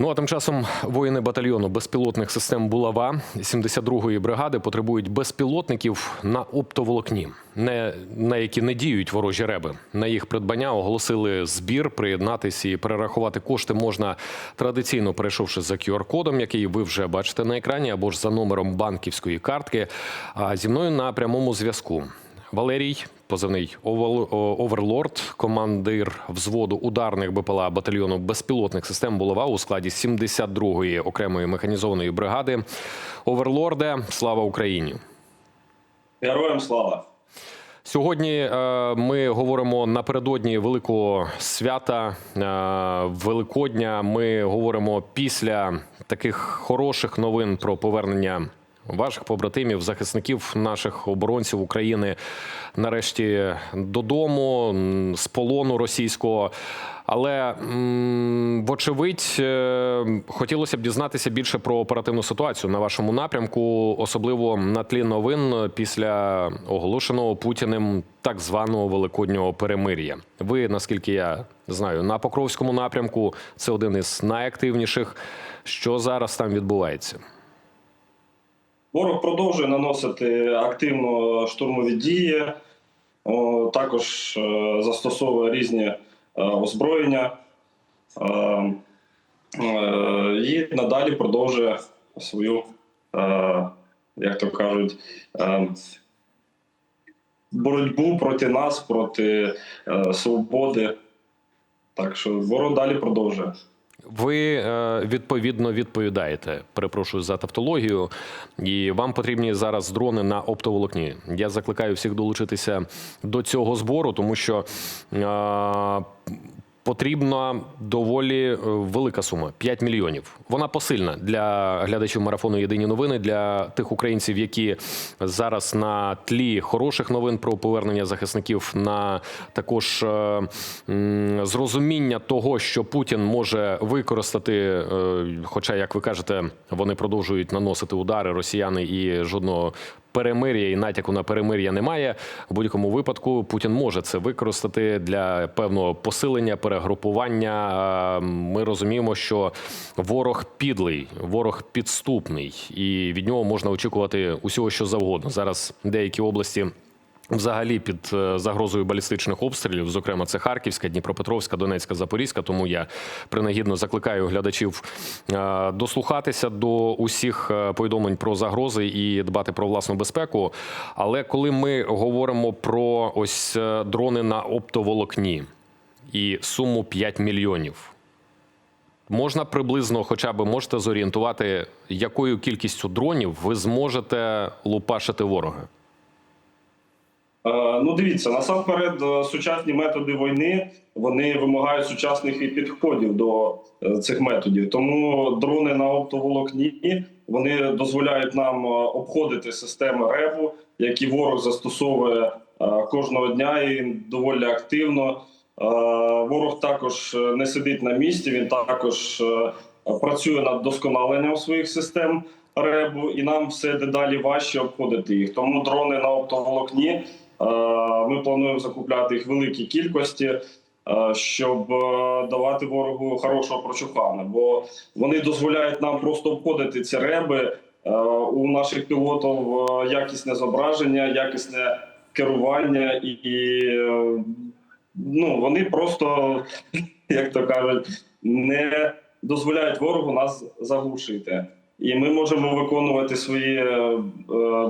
Ну а тим часом воїни батальйону безпілотних систем Булава 72-ї бригади потребують безпілотників на оптоволокні, не на які не діють ворожі реби. На їх придбання оголосили збір. Приєднатися і перерахувати кошти можна традиційно перейшовши за QR-кодом, який ви вже бачите на екрані, або ж за номером банківської картки. А зі мною на прямому зв'язку. Валерій, позивний «Овел- Оверлорд, командир взводу ударних БПЛА батальйону безпілотних систем Булава у складі 72-ї окремої механізованої бригади. Оверлорде, слава Україні! Героям слава! Сьогодні е, ми говоримо напередодні великого свята е, Великодня. Ми говоримо після таких хороших новин про повернення ваших побратимів, захисників наших оборонців України нарешті додому з полону російського. Але вочевидь е, хотілося б дізнатися більше про оперативну ситуацію на вашому напрямку, особливо на тлі новин після оголошеного Путіним так званого великоднього перемир'я. Ви, наскільки я знаю, на Покровському напрямку це один із найактивніших. Що зараз там відбувається? Ворог продовжує наносити активно штурмові дії, також е, застосовує різні е, озброєння е, і надалі продовжує свою, як то кажуть, боротьбу проти нас, проти свободи. Так що ворог далі продовжує. Ви е, відповідно відповідаєте. Перепрошую за тавтологію, і вам потрібні зараз дрони на оптоволокні. Я закликаю всіх долучитися до цього збору, тому що е, потрібна доволі е, велика сума 5 мільйонів. Вона посильна для глядачів марафону Єдині новини для тих українців, які зараз на тлі хороших новин про повернення захисників на також е, зрозуміння того, що Путін може використати, е, хоча, як ви кажете, вони продовжують наносити удари росіяни і жодного. Перемир'я і натяку на перемир'я немає. У будь-якому випадку Путін може це використати для певного посилення, перегрупування. Ми розуміємо, що ворог підлий, ворог підступний, і від нього можна очікувати усього, що завгодно. Зараз деякі області. Взагалі під е, загрозою балістичних обстрілів, зокрема, це Харківська, Дніпропетровська, Донецька, Запорізька. Тому я принагідно закликаю глядачів е, дослухатися до усіх е, повідомлень про загрози і дбати про власну безпеку. Але коли ми говоримо про ось дрони на оптоволокні і суму 5 мільйонів, можна приблизно, хоча б можете зорієнтувати, якою кількістю дронів ви зможете лупашити ворога. Е, Ну, дивіться, насамперед, е, сучасні методи війни вони вимагають сучасних і підходів до е, цих методів. Тому дрони на оптоволокні вони дозволяють нам обходити системи РЕБу, які ворог застосовує кожного дня і доволі активно. Ворог також не сидить на місці. Він також працює над вдосконаленням своїх систем РЕБу, і нам все дедалі важче обходити їх. Тому дрони на оптоволокні. Е, Ми плануємо закупляти їх в великій кількості, е, щоб е, давати ворогу хорошого прочухана. Бо вони дозволяють нам просто обходити ці реби. У наших пілотів якісне зображення, якісне керування і, і ну, вони просто, як то кажуть, не дозволяють ворогу нас заглушити. І ми можемо виконувати свої е, е,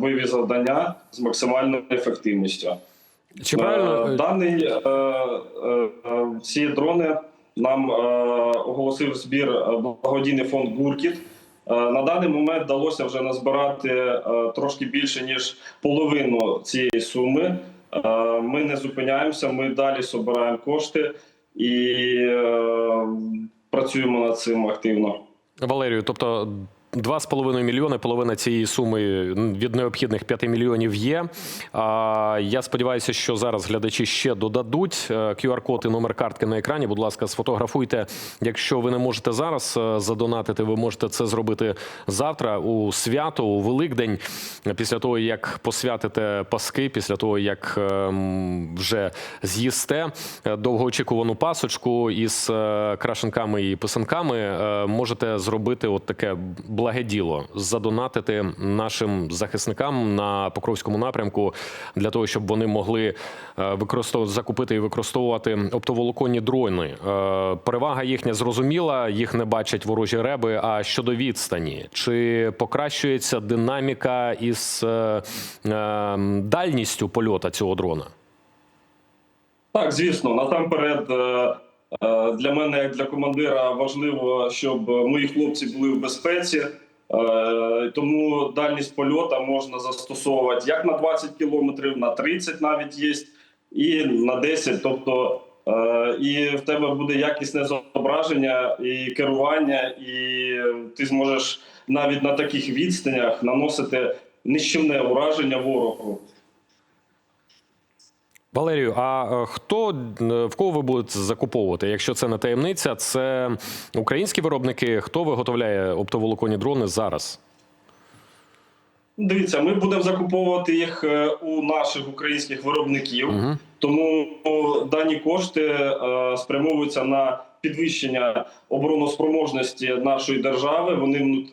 бойові завдання з максимальною ефективністю. Чи правильно Даний е, е, е, ці дрони нам е, оголосив збір благодійний фонд Гуркіт. Е, На даний момент вдалося вже назбирати е, трошки більше ніж половину цієї суми. Е, Ми не зупиняємося, ми далі збираємо кошти і е, працюємо над цим активно. Валерію, тобто 2,5 мільйони, половина цієї суми від необхідних 5 мільйонів є. Я сподіваюся, що зараз глядачі ще додадуть е, QR-код і номер картки на екрані. Будь ласка, сфотографуйте. Якщо ви не можете зараз е, задонатити, ви можете це зробити завтра у свято, у Великдень, після того, як посвятите паски, після того, як ем, вже з'їсте е, довгоочікувану пасочку із е, крашенками і писанками, е, можете зробити от таке благе діло задонатити нашим захисникам на Покровському напрямку для того, щоб вони могли е, використовувати закупити і використовувати оптоволоконні дрони. Е, Перевага їхня зрозуміла, їх не бачать ворожі реби. А щодо відстані, чи покращується динаміка із е, дальністю польота цього дрона? Так, звісно, насамперед для мене, як для командира, важливо, щоб мої хлопці були в безпеці. Е, Тому дальність польота можна застосовувати як на 20 кілометрів, на 30 навіть є, і на 10. Тобто, е, і в тебе буде якісне зображення і керування, і ти зможеш навіть на таких відстанях наносити нищівне ураження ворогу. Валерію, а е, хто е, в кого ви будете закуповувати? Якщо це не таємниця, це українські виробники. Хто виготовляє оптоволоконні дрони зараз? Дивіться, ми будемо закуповувати їх е, у наших українських виробників, Угу. тому дані кошти спрямовуються на підвищення обороноспроможності нашої держави. Вони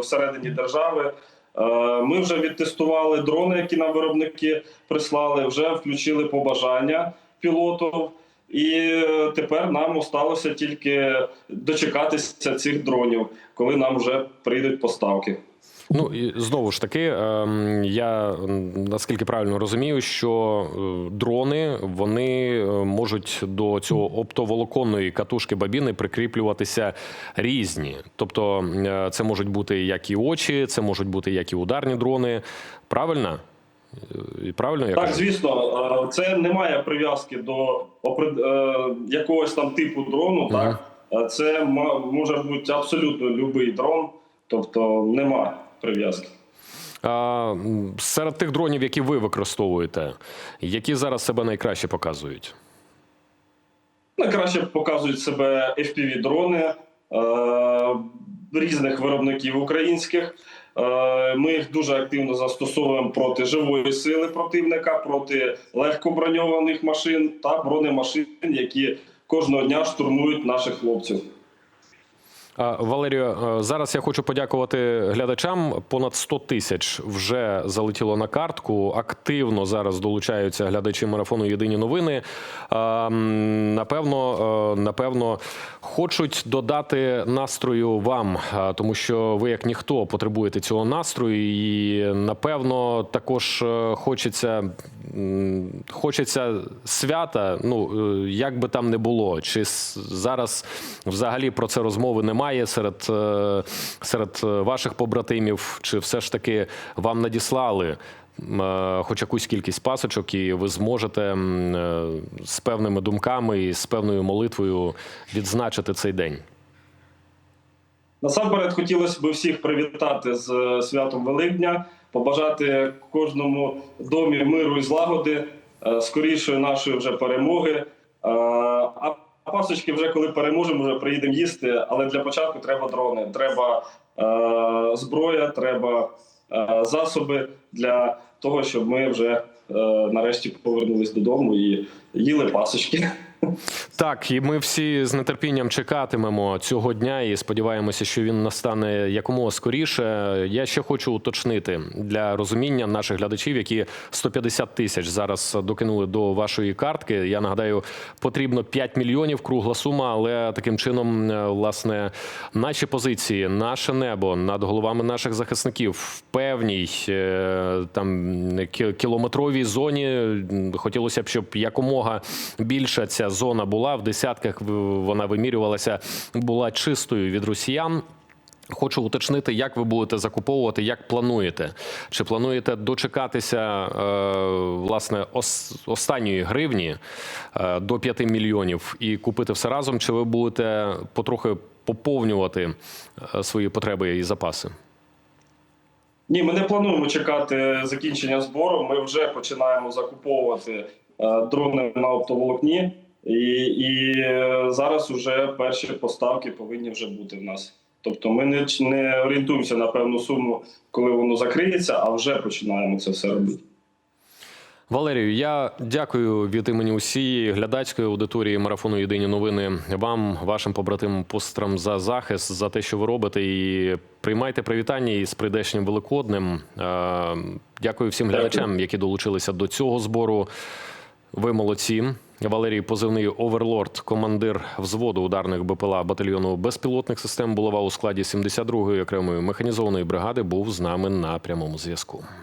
всередині держави. Е, Ми вже відтестували дрони, які нам виробники прислали, вже включили побажання пілотів. І тепер нам осталося тільки дочекатися цих дронів, коли нам вже прийдуть поставки. Ну і знову ж таки, ем, я наскільки правильно розумію, що е, дрони вони е, можуть до цього оптоволоконної катушки бабіни прикріплюватися різні. Тобто, е, це можуть бути як і очі, це можуть бути як і ударні дрони. Правильно? І Правильно я Так, кажу? звісно, це не має прив'язки до якогось там типу дрону. Так Е, це може бути абсолютно будь-який дрон, тобто нема прив'язки. А, серед тих дронів, які ви використовуєте, які зараз себе найкраще показують? Найкраще показують себе FPV-дрони е, різних виробників українських. Е, Ми їх дуже активно застосовуємо проти живої сили противника, проти легкоброньованих машин та бронемашин, які кожного дня штурмують наших хлопців. Валерію, е, зараз я хочу подякувати глядачам. Понад 100 тисяч вже залетіло на картку. Активно зараз долучаються глядачі марафону Єдині новини. Напевно, е, напевно, хочуть додати настрою вам, тому що ви, як ніхто, потребуєте цього настрою, і напевно також е, хочеться. Хочеться свята, ну е, як би там не було, чи зараз взагалі про це розмови немає серед, е, серед е, ваших побратимів, чи все ж таки вам надіслали хоч якусь кількість пасочок, і ви зможете з певними думками і з певною молитвою відзначити цей день? Насамперед хотілося б всіх привітати з святом Великдня, побажати кожному домі миру і злагоди, е, скорішої нашої вже перемоги. Е, А пасочки вже коли переможемо, вже приїдемо їсти. Але для початку треба дрони, треба е, зброя, треба засоби для того, щоб ми вже нарешті повернулись додому і їли пасочки. Так, і ми всі з нетерпінням чекатимемо цього дня і сподіваємося, що він настане якомога скоріше. Я ще хочу уточнити для розуміння наших глядачів, які 150 тисяч зараз докинули до вашої картки. Я нагадаю, потрібно 5 мільйонів кругла сума, але таким чином, е, власне, наші позиції, наше небо над головами наших захисників в певній е, там кі- кілометровій зоні. Хотілося б, щоб якомога більша ця зона була в десятках. Вона вимірювалася, була чистою від росіян. Хочу уточнити, як ви будете закуповувати, як плануєте? Чи плануєте дочекатися е, власне ос- останньої гривні е, до 5 мільйонів і купити все разом? Чи ви будете потрохи поповнювати е, свої потреби і запаси? Ні, ми не плануємо чекати закінчення збору. Ми вже починаємо закуповувати дрони на оптоволокні, і, і е, зараз вже перші поставки повинні вже бути в нас. Тобто ми не, не орієнтуємося на певну суму, коли воно закриється, а вже починаємо це все робити. Валерію, я дякую від імені усієї глядацької аудиторії марафону Єдині новини вам, вашим побратимам посестрам за захист, за те, що ви робите, і приймайте привітання із прийдешнім великоднем. Е, Дякую всім глядачам, які долучилися до цього збору. Ви молодці. Валерій позивний Оверлорд, командир взводу ударних БПЛА батальйону безпілотних систем Булава у складі 72-ї окремої механізованої бригади, був з нами на прямому зв'язку.